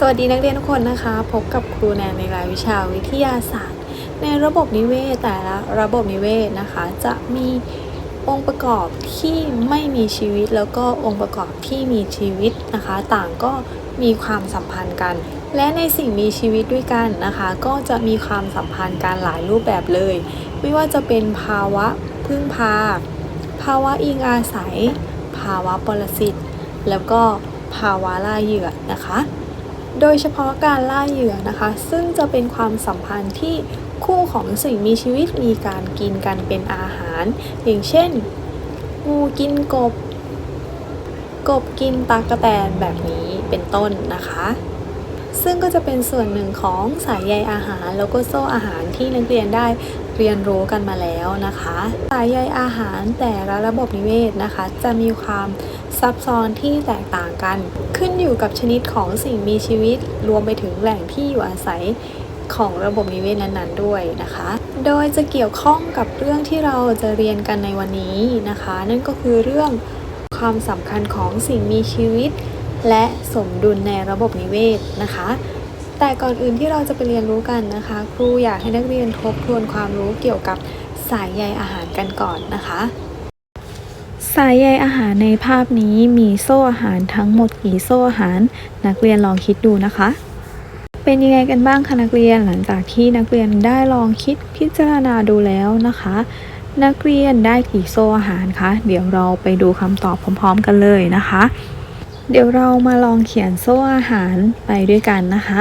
สวัสดีนักเรียนทุกคนนะคะ พบกับครูแนนในรายวิชาวิทยาศาสตร์ ในระบบนิเวศแต่ละระบบนิเวศนะคะ จะมีองค์ประกอบที่ไม่มีชีวิตแล้วก็องค์ประกอบที่มีชีวิตนะคะ ต่างก็มีความสัมพันธ์กัน และในสิ่งมีชีวิตด้วยกันนะคะ ก็จะมีความสัมพันธ์กันหลายรูปแบบเลย ไม่ว่าจะเป็นภาวะพึ่งพา ภาวะอิงอาศัย ภาวะปรสิตแล้วก็ภาวะล่าเหยื่อนะคะ โดยเฉพาะการล่าเหยื่อนะคะ ซึ่งจะเป็นความสัมพันธ์ที่คู่ของสิ่งมีชีวิตมีการกินกันเป็นอาหาร อย่างเช่น งูกินกบ กบกินตากแตนแบบนี้เป็นต้นนะคะ ซึ่งก็จะเป็นส่วนหนึ่งของสายใยอาหารแล้วก็โซ่อาหารที่นักเรียนได้เรียนรู้กันมาแล้วนะคะ สายใยอาหารแต่ละระบบนิเวศนะคะ จะมีความ ซับซ้อนที่แตกต่างกัน ขึ้นอยู่กับชนิดของสิ่งมีชีวิต รวมไปถึงแหล่งที่อยู่อาศัยของระบบนิเวศนั้นๆด้วยนะคะ โดยจะเกี่ยวข้องกับเรื่องที่เราจะเรียนกันในวันนี้นะคะ นั่นก็คือเรื่องความสำคัญของสิ่งมีชีวิต และสมดุลในระบบนิเวศนะคะ แต่ก่อนอื่นที่เราจะไปเรียนรู้กันนะคะ ครูอยากให้นักเรียนทบทวนความรู้เกี่ยวกับสายใยอาหารกันก่อนนะคะ สายใยอาหารในภาพนี้มีโซ่อาหารทั้งหมดกี่โซ่อาหาร นักเรียนลองคิดดูนะคะ เป็นยังไงกันบ้างคะนักเรียนหลังจากที่นักเรียนได้ลองคิดพิจารณาดูแล้วนะคะ นักเรียนได้กี่โซ่อาหารคะเดี๋ยวเราไปดูคำตอบพร้อม ๆ กันเลยนะคะ เดี๋ยวเรามาลองเขียนโซ่อาหารไปด้วยกันนะคะ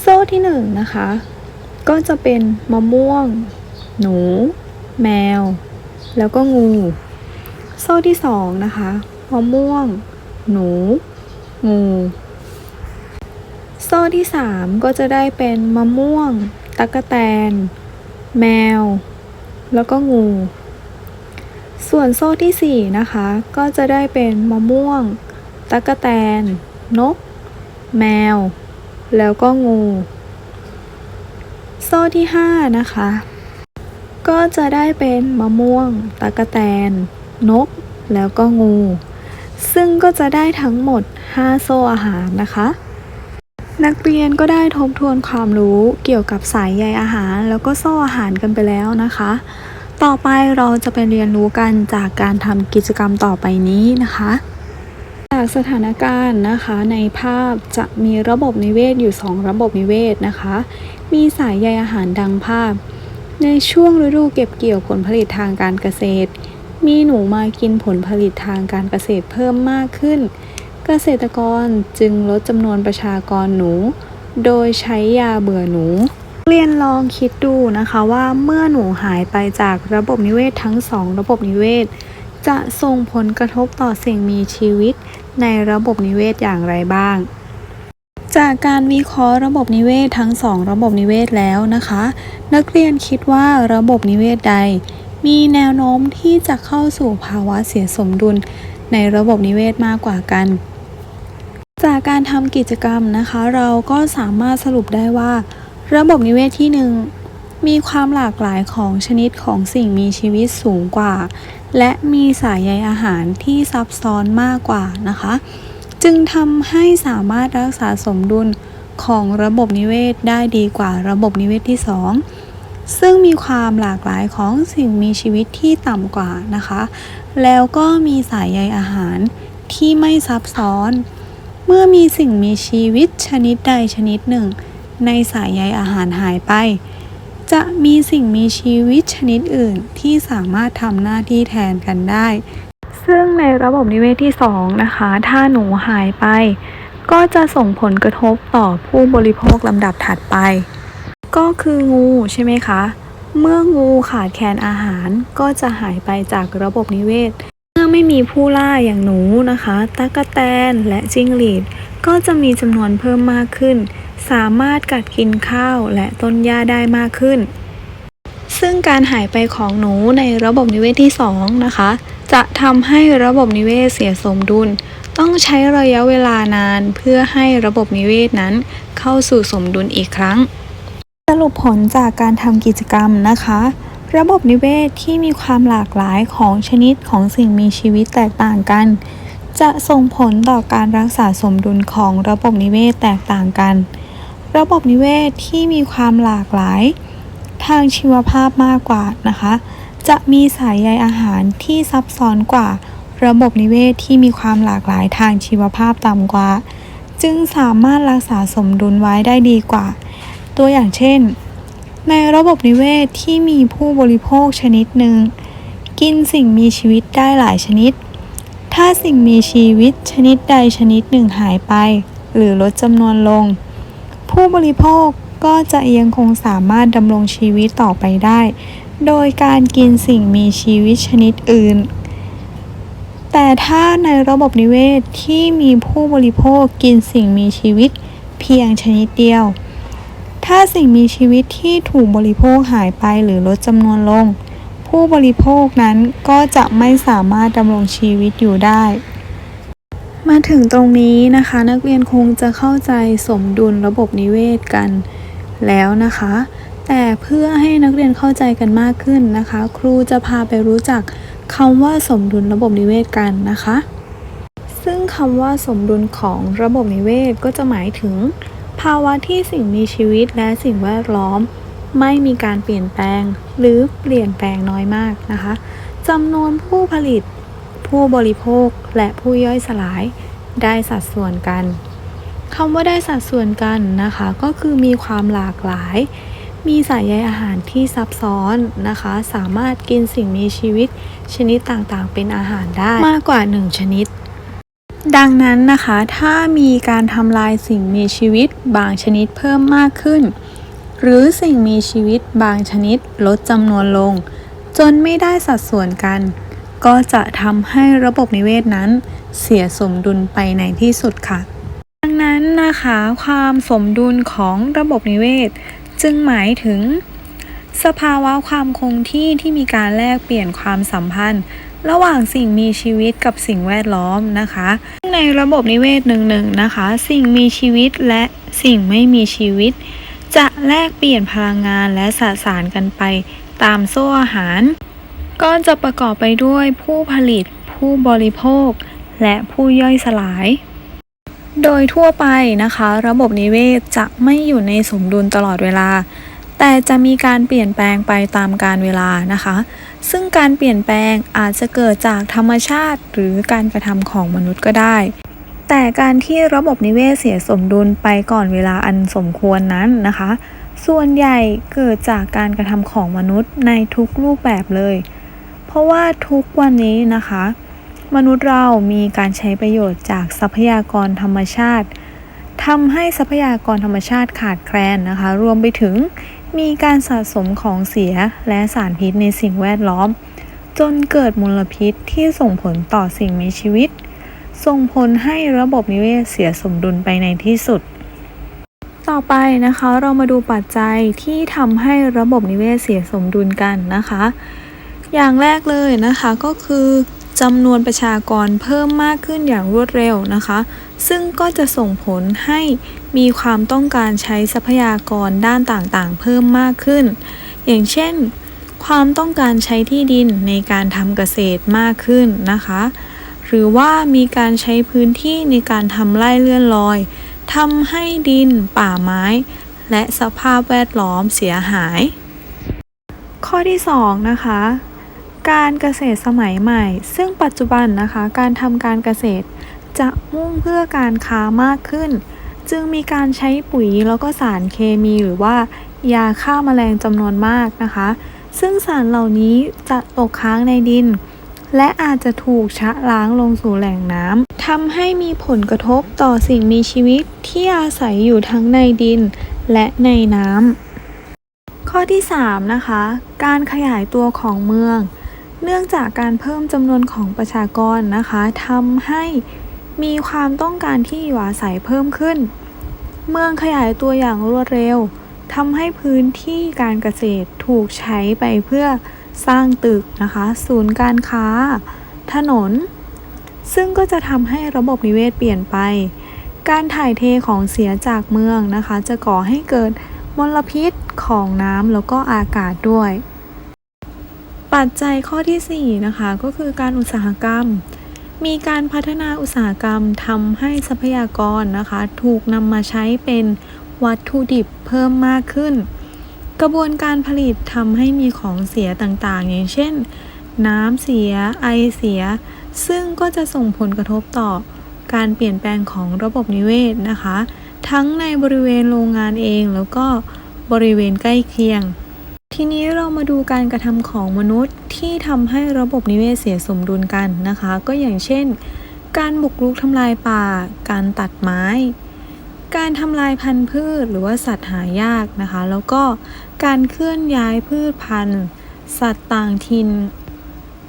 โซ่ที่หนึ่งนะคะ ก็จะเป็นมะม่วง หนู แมว แล้วก็งู โซ่ที่สองนะคะมะม่วง หนู งู โซ่ที่สามก็จะได้เป็นมะม่วงตะกะแตน แมว แล้วก็งู ส่วนโซ่ที่สี่นะคะ ก็จะได้เป็นมะม่วงตะกะแตน นก แมว แล้วก็งู โซ่ที่ห้านะคะ ก็จะได้เป็นมะม่วงตะกะแตน นก แล้วก็งู ซึ่งก็จะได้ทั้งหมด 5 โซ่อาหารนะคะ นักเรียนก็ได้ทบทวนความรู้เกี่ยวกับสายใยอาหาร แล้วก็โซ่อาหารกันไปแล้วนะคะ ต่อไปเราจะไปเรียนรู้กันจากการทำกิจกรรมต่อไปนี้นะคะจากสถานการณ์นะคะในภาพจะมีระบบนิเวศอยู่ 2 ระบบนิเวศนะคะ มีสายใยอาหารดังภาพ ในช่วงฤดูเก็บเกี่ยวผลผลิตทางการเกษตร มีหนูมากินผลผลิตทางการเกษตรเพิ่มมากขึ้น เกษตรกรจึงลดจำนวนประชากรหนู โดยใช้ยาเบื่อหนู เรียนลองคิดดูนะคะว่าเมื่อหนูหายไปจากระบบนิเวศทั้งสองระบบนิเวศ จะส่งผลกระทบต่อสิ่งมีชีวิตในระบบนิเวศอย่างไรบ้าง จากการวิเคราะห์ระบบนิเวศทั้งสองระบบนิเวศแล้วนะคะ นักเรียนคิดว่าระบบนิเวศใด มีแนวโน้มที่จะเข้าสู่ภาวะเสียสมดุลในระบบนิเวศมากกว่ากัน จากการทำกิจกรรมนะคะ เราก็สามารถสรุปได้ว่า ระบบนิเวศที่หนึ่งมีความหลากหลายของชนิดของสิ่งมีชีวิตสูงกว่า และมีสายใยอาหารที่ซับซ้อนมากกว่านะคะ จึงทำให้สามารถรักษาสมดุลของระบบนิเวศได้ดีกว่าระบบนิเวศที่ 2 ซึ่งมีความหลากหลายของสิ่งมีชีวิตที่ต่ำกว่านะคะ แล้วก็มีสายใยอาหารที่ไม่ซับซ้อน เมื่อมีสิ่งมีชีวิตชนิดใดชนิดหนึ่ง ในสายใยอาหารหายไป จะมีสิ่งมีชีวิตชนิดอื่นที่สามารถทำหน้าที่แทนกันได้ ซึ่งในระบบนิเวศที่ 2 นะคะ ถ้าหนูหายไป ก็จะส่งผลกระทบต่อผู้บริโภคลำดับถัดไป ก็คืองูใช่ไหมคะ เมื่องูขาดแคลนอาหารก็จะหายไปจากระบบนิเวศ เมื่อไม่มีผู้ล่าอย่างหนูนะคะตะกะแตนและจิ้งหรีด ก็จะมีจำนวนเพิ่มมากขึ้น สามารถกัดกินข้าวและต้นหญ้าได้มากขึ้น ซึ่งการหายไปของหนูในระบบนิเวศที่ 2 นะคะ จะทำให้ระบบนิเวศเสียสมดุลต้องใช้ระยะเวลานานเพื่อให้ระบบนิเวศนั้นเข้าสู่สมดุลอีกครั้ง รุปผลจากการทำกิจกรรมนะคะ ระบบนิเวศที่มีความหลากหลายของชนิดของสิ่งมีชีวิตแตกต่างกัน จะส่งผลต่อการรักษาสมดุลของระบบนิเวศแตกต่างกัน ระบบนิเวศที่มีความหลากหลาย ทางชีวภาพมากกว่านะคะ จะมีสายใยอาหารที่ซับซ้อนกว่า ระบบนิเวศที่มีความหลากหลายทางชีวภาพต่ำกว่า จึงสามารถรักษาสมดุลไว้ได้ดีกว่า ตัวอย่างเช่น ในระบบนิเวศที่มีผู้บริโภคชนิดหนึ่ง กินสิ่งมีชีวิตได้หลายชนิด ถ้าสิ่งมีชีวิตชนิดใดชนิดหนึ่งหายไป หรือลดจำนวนลง ผู้บริโภคก็จะยังคงสามารถดำรงชีวิตต่อไปได้ โดยการกินสิ่งมีชีวิตชนิดอื่น แต่ถ้าในระบบนิเวศที่มีผู้บริโภคกินสิ่งมีชีวิตเพียงชนิดเดียว ถ้าสิ่งมีชีวิตที่ถูกบริโภคหายไปหรือลดจำนวนลง ผู้บริโภคนั้นก็จะไม่สามารถดำรงชีวิตอยู่ได้ มาถึงตรงนี้นะคะ นักเรียนคงจะเข้าใจสมดุลระบบนิเวศกันแล้วนะคะ แต่เพื่อให้นักเรียนเข้าใจกันมากขึ้นนะคะ ครูจะพาไปรู้จักคำว่าสมดุลระบบนิเวศกันนะคะ ซึ่งคำว่าสมดุลของระบบนิเวศก็จะหมายถึงาวะที่สิ่งมีชีวิตและสิ่งแวดล้อม ไม่มีการเปลี่ยนแปลงหรือเปลี่ยนแปลงน้อยมากนะคะจำนวนผู้ผลิต ผู้บริโภคและผู้ย่อยสลาย ได้สัดส่วนกันคำว่าได้สัดส่วนกันนะคะ ก็คือมีความหลากหลาย มีสายใยอาหารที่ซับซ้อนนะคะ สามารถกินสิ่งมีชีวิตชนิดต่างๆ เป็นอาหารได้มากกว่า 1 ชนิด ดังนั้นนะคะถ้ามีการทำลายสิ่งมีชีวิตบางชนิดเพิ่มมากขึ้น หรือสิ่งมีชีวิตบางชนิดลดจำนวนลง จนไม่ได้สัดส่วนกัน ก็จะทำให้ระบบนิเวศนั้น เสียสมดุลไปในที่สุดค่ะ ดังนั้นนะคะความสมดุลของระบบนิเวศ จึงหมายถึง สภาวะความคงที่ที่มีการแลกเปลี่ยนความสัมพันธ์ ระหว่างสิ่งมีชีวิตกับสิ่งแวดล้อมนะคะในระบบนิเวศหนึ่งๆนะคะ สิ่งมีชีวิตและสิ่งไม่มีชีวิต จะแลกเปลี่ยนพลังงานและสสารกันไป ตามโซ่อาหารก็จะประกอบไปด้วยผู้ผลิต ผู้บริโภค และผู้ย่อยสลาย โดยทั่วไปนะคะ ระบบนิเวศจะไม่อยู่ในสมดุลตลอดเวลา แต่จะมีการเปลี่ยนแปลงไปตามกาลเวลานะคะ ซึ่งการเปลี่ยนแปลงอาจจะเกิดจากธรรมชาติหรือการกระทำของมนุษย์ก็ได้ แต่การที่ระบบนิเวศเสียสมดุลไปก่อนเวลาอันสมควรนั้นนะคะ ส่วนใหญ่เกิดจากการกระทำของมนุษย์ในทุกรูปแบบเลย เพราะว่าทุกวันนี้นะคะ มนุษย์เรามีการใช้ประโยชน์จากทรัพยากรธรรมชาติทำให้ทรัพยากรธรรมชาติขาดแคลนนะคะ รวมไปถึง มีการสะสมของเสียและสารพิษในสิ่งแวดล้อม จนเกิดมลพิษที่ส่งผลต่อสิ่งมีชีวิต ส่งผลให้ระบบนิเวศเสียสมดุลไปในที่สุด ต่อไปนะคะเรามาดูปัจจัยที่ทำให้ระบบนิเวศเสียสมดุลกันนะคะ อย่างแรกเลยนะคะก็คือ จำนวนประชากรเพิ่มมากขึ้นอย่างรวดเร็วนะคะ ซึ่งก็จะส่งผลให้มีความต้องการใช้ทรัพยากรด้านต่างๆ เพิ่มมากขึ้น อย่างเช่น ความต้องการใช้ที่ดินในการทำเกษตรมากขึ้นนะคะ หรือว่ามีการใช้พื้นที่ในการทำไร่เลื่อนลอยทำให้ดิน ป่าไม้ และสภาพแวดล้อมเสียหาย ข้อที่ 2 นะคะ การเกษตรสมัยใหม่ ซึ่งปัจจุบันนะคะ การทำการเกษตรจะมุ่งเพื่อการค้ามากขึ้น จึงมีการใช้ปุ๋ยแล้วก็สารเคมีหรือว่ายาฆ่าแมลงจำนวนมากนะคะ ซึ่งสารเหล่านี้จะตกค้างในดิน และอาจจะถูกชะล้างลงสู่แหล่งน้ำทำให้มีผลกระทบต่อสิ่งมีชีวิตที่อาศัยอยู่ทั้งในดินและในน้ำข้อที่ 3 นะคะ การขยายตัวของเมือง เนื่องจากการเพิ่มจำนวนของประชากรนะคะทำให้มีความต้องการที่อยู่อาศัยเพิ่มขึ้น เมืองขยายตัวอย่างรวดเร็วทำให้พื้นที่การเกษตรถูกใช้ไปเพื่อสร้างตึกนะคะ ศูนย์การค้า ถนน ซึ่งก็จะทำให้ระบบนิเวศเปลี่ยนไป การถ่ายเทของเสียจากเมืองนะคะ จะก่อให้เกิดมลพิษของน้ำแล้วก็อากาศด้วย ปัจจัยข้อที่ 4 นะคะ ก็คือการอุตสาหกรรม มีการพัฒนาอุตสาหกรรมทำให้ทรัพยากรนะคะ ถูกนำมาใช้เป็นวัตถุดิบเพิ่มมากขึ้น กระบวนการผลิตทำให้มีของเสียต่างๆ อย่างเช่น น้ำเสีย ไอเสีย ซึ่งก็จะส่งผลกระทบต่อการเปลี่ยนแปลงของระบบนิเวศนะคะ ทั้งในบริเวณโรงงานเองแล้วก็บริเวณใกล้เคียง ทีนี้เรามาดูการกระทำของมนุษย์ที่ทำให้ระบบนิเวศเสียสมดุลกันนะคะ ก็อย่างเช่น การบุกรุกทำลายป่า การตัดไม้ การทำลายพันธุ์พืช หรือว่าสัตว์หายากนะคะ แล้วก็การเคลื่อนย้ายพืชพันธุ์ สัตว์ต่างถิ่น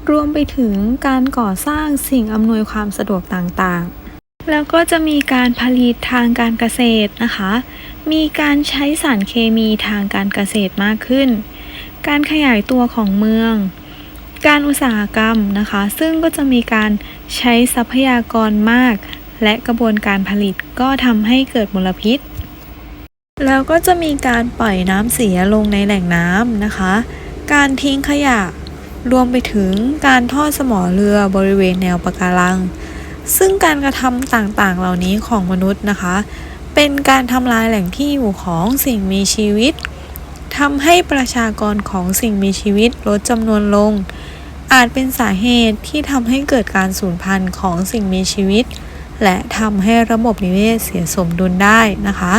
รวมไปถึงการก่อสร้างสิ่งอำนวยความสะดวกต่างๆ แล้วก็จะมีการผลิตทางการเกษตรนะคะ มีการใช้สารเคมีทางการเกษตรมากขึ้น การขยายตัวของเมือง การอุตสาหกรรมนะคะ ซึ่งก็จะมีการใช้ทรัพยากรมาก และกระบวนการผลิตก็ทำให้เกิดมลพิษ แล้วก็จะมีการปล่อยน้ำเสียลงในแหล่งน้ำนะคะ การทิ้งขยะรวมไปถึงการทอดสมอเรือบริเวณแนวปะการัง ซึ่งการกระทำต่างๆ เหล่านี้ของมนุษย์นะคะ เป็นการทำลายแหล่งที่อยู่ของสิ่งมีชีวิต ทำให้ประชากรของสิ่งมีชีวิตลดจำนวนลง อาจเป็นสาเหตุที่ทำให้เกิดการสูญพันธุ์ของสิ่งมีชีวิต และทำให้ระบบนิเวศเสียสมดุลได้นะคะ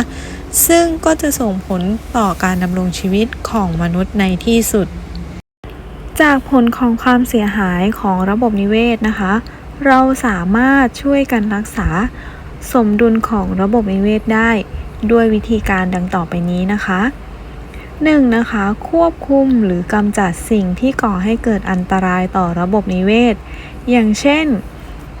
ซึ่งก็จะส่งผลต่อการดำรงชีวิตของมนุษย์ในที่สุด จากผลของความเสียหายของระบบนิเวศนะคะ เราสามารถช่วยกันรักษาสมดุลของระบบนิเวศได้ ด้วยวิธีการดังต่อไปนี้นะคะ 1. นะคะ ควบคุมหรือกำจัดสิ่งที่ก่อให้เกิดอันตรายต่อระบบนิเวศ อย่างเช่น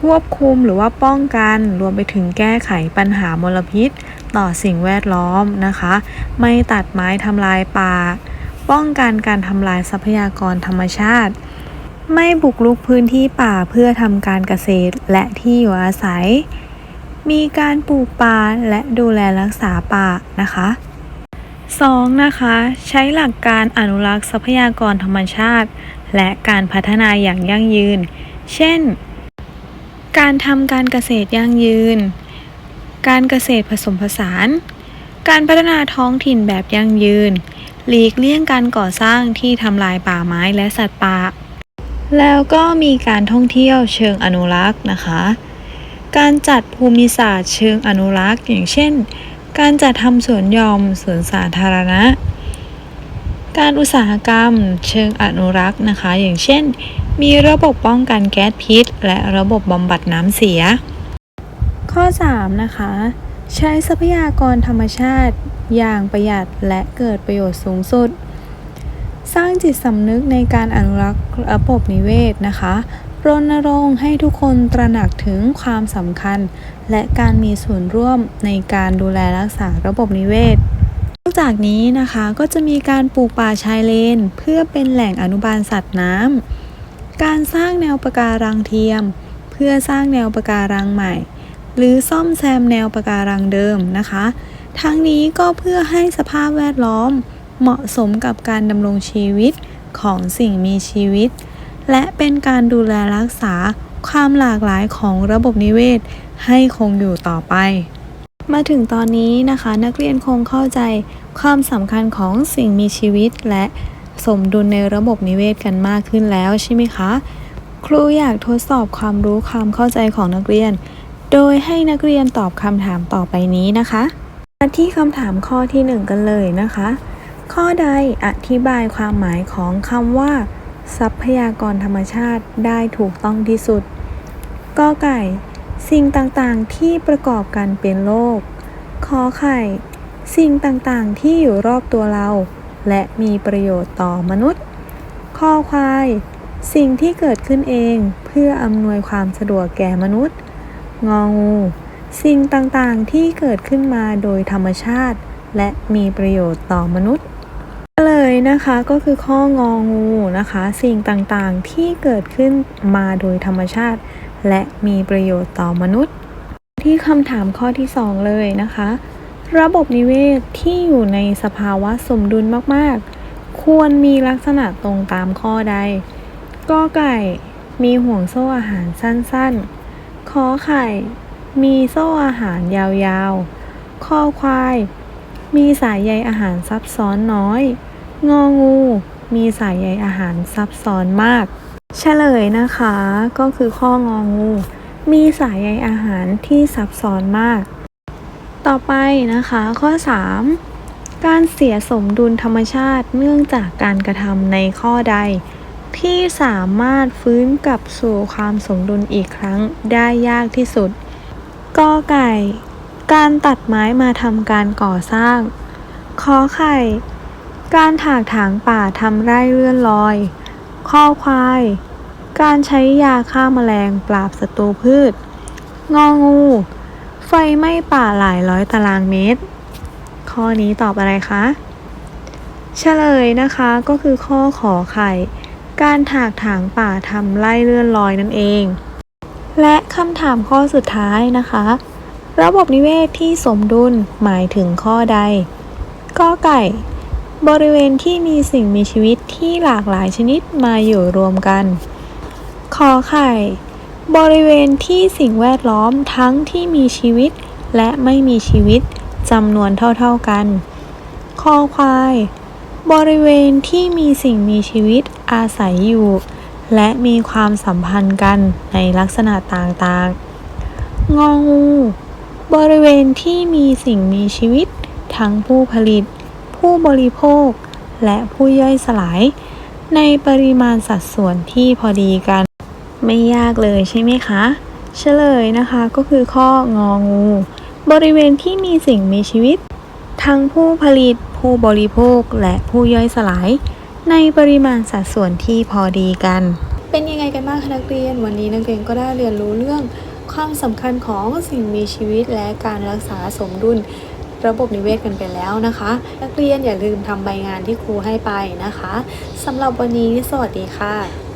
ควบคุมหรือว่าป้องกันรวมไปถึงแก้ไขปัญหามลพิษ ต่อสิ่งแวดล้อมนะคะ ไม่ตัดไม้ทำลายป่า ป้องกันการทำลายทรัพยากรธรรมชาติ ไม่บุกรุกพื้นที่ป่าเพื่อทำการเกษตรและที่อยู่อาศัย มีการปลูกป่าและดูแลรักษาป่านะคะ 2. นะคะ ใช้หลักการอนุรักษ์ทรัพยากรธรรมชาติ และการพัฒนาอย่างยั่งยืน เช่น การทำการเกษตรยั่งยืน การเกษตรผสมผสาน การพัฒนาท้องถิ่นแบบยั่งยืน หลีกเลี่ยงการก่อสร้างที่ทำลายป่าไม้และสัตว์ป่า แล้วก็มีการท่องเที่ยวเชิงอนุรักษ์นะคะ การจัดภูมิศาสตร์เชิงอนุรักษ์ อย่างเช่น การจัดทำสวนยอมสวนสาธารณะ การอุตสาหกรรมเชิงอนุรักษ์นะคะ อย่างเช่น มีระบบป้องกันแก๊สพิษ และระบบบำบัดน้ำเสีย ข้อ 3 นะคะ ใช้ทรัพยากรธรรมชาติอย่างประหยัดและเกิดประโยชน์สูงสุด สร้างจิตสำนึกในการอนุรักษ์ระบบนิเวศนะคะรณรงค์ให้ทุกคนตระหนักถึงความสำคัญ และการมีส่วนร่วมในการดูแลรักษาระบบนิเวศนอกจากนี้นะคะก็จะมีการปลูกป่าชายเลน เพื่อเป็นแหล่งอนุบาลสัตว์น้ำการสร้างแนวปะการังเทียม เพื่อสร้างแนวปะการังใหม่ หรือซ่อมแซมแนวปะการังเดิมนะคะ ทั้งนี้ก็เพื่อให้สภาพแวดล้อมเหมาะสมกับการดำรงชีวิตของสิ่งมีชีวิต และเป็นการดูแลรักษาความหลากหลายของระบบนิเวศ ให้คงอยู่ต่อไป มาถึงตอนนี้นะคะ นักเรียนคงเข้าใจความสำคัญของสิ่งมีชีวิตและสมดุลในระบบนิเวศกันมากขึ้นแล้วใช่ไหมคะ ครูอยากทดสอบความรู้ความเข้าใจของนักเรียน โดยให้นักเรียนตอบคำถามต่อไปนี้นะคะมาที่คำถามข้อที่หนึ่งกันเลยนะคะ ข้อใดอธิบายความหมายของคำว่า ทรัพยากรธรรมชาติได้ถูกต้องที่สุดกอไก่ สิ่งต่างๆที่ประกอบกันเป็นโลก ขอไข่ สิ่งต่างๆที่อยู่รอบตัวเรา และมีประโยชน์ต่อมนุษย์คอควาย สิ่งที่เกิดขึ้นเองเพื่ออำนวยความสะดวกแก่มนุษย์ งองู สิ่งต่างๆที่เกิดขึ้นมาโดยธรรมชาติ และมีประโยชน์ต่อมนุษย์เลยนะคะก็คือข้ององูนะคะ สิ่งต่างๆที่เกิดขึ้นมาโดยธรรมชาติ และมีประโยชน์ต่อมนุษย์ ที่คำถามข้อที่ 2 เลยนะคะ ระบบนิเวศที่อยู่ในสภาวะสมดุลมากๆ ควรมีลักษณะตรงตามข้อใดกอไก่ มีห่วงโซ่อาหารสั้นๆ ขอไข่ มีโซ่อาหารยาวๆ ข้อควาย มีสายใยอาหารซับซ้อนน้อย งองู มีสายใยอาหารซับซ้อนมาก เฉลยนะคะก็คือข้ององู มีสายใยอาหารที่ซับซ้อนมาก ต่อไปนะคะข้อ 3 การเสียสมดุลธรรมชาติเนื่องจากการกระทำในข้อใด ที่สามารถฟื้นกลับสู่ความสมดุลอีกครั้งได้ยากที่สุดกอไก่ การตัดไม้มาทำการก่อสร้างขอไข่ การถากถางป่าทำไร่เลื่อนลอย ข้อควาย การใช้ยาฆ่าแมลงปราบศัตรูพืช งองู ไฟไหม้ป่าหลายร้อยตารางเมตร ข้อนี้ตอบอะไรคะเฉลยนะคะก็คือข้อขอไข่ การถากถางป่าทำไร่เลื่อนลอยนั่นเอง และคำถามข้อสุดท้ายนะคะ ระบบนิเวศที่สมดุลหมายถึงข้อใดก็ไก่ บริเวณที่มีสิ่งมีชีวิตที่หลากหลายชนิดมาอยู่รวมกัน ขอไข่ บริเวณที่สิ่งแวดล้อมทั้งที่มีชีวิตและไม่มีชีวิตจำนวนเท่าๆกัน คอควาย บริเวณที่มีสิ่งมีชีวิตอาศัยอยู่ และมีความสัมพันธ์กันในลักษณะต่างๆ งองู บริเวณที่มีสิ่งมีชีวิตทั้งผู้ผลิต ผู้บริโภค และผู้ย่อยสลาย ในปริมาณสัดส่วนที่พอดีกัน ไม่ยากเลยใช่ไหมคะ เฉลยนะคะก็คือข้ององู บริเวณที่มีสิ่งมีชีวิต ทั้งผู้ผลิตผู้บริโภคและผู้ย่อยสลาย ในปริมาณสัดส่วนที่พอดีกัน เป็นยังไงกันบ้างคะนักเรียน วันนี้นักเรียนก็ได้เรียนรู้เรื่องความสำคัญของสิ่งมีชีวิตและการรักษาสมดุล ระบบนิเวศกันไปแล้วนะคะ นักเรียนอย่าลืมทำใบงานที่ครูให้ไปนะคะสำหรับวันนี้สวัสดีค่ะ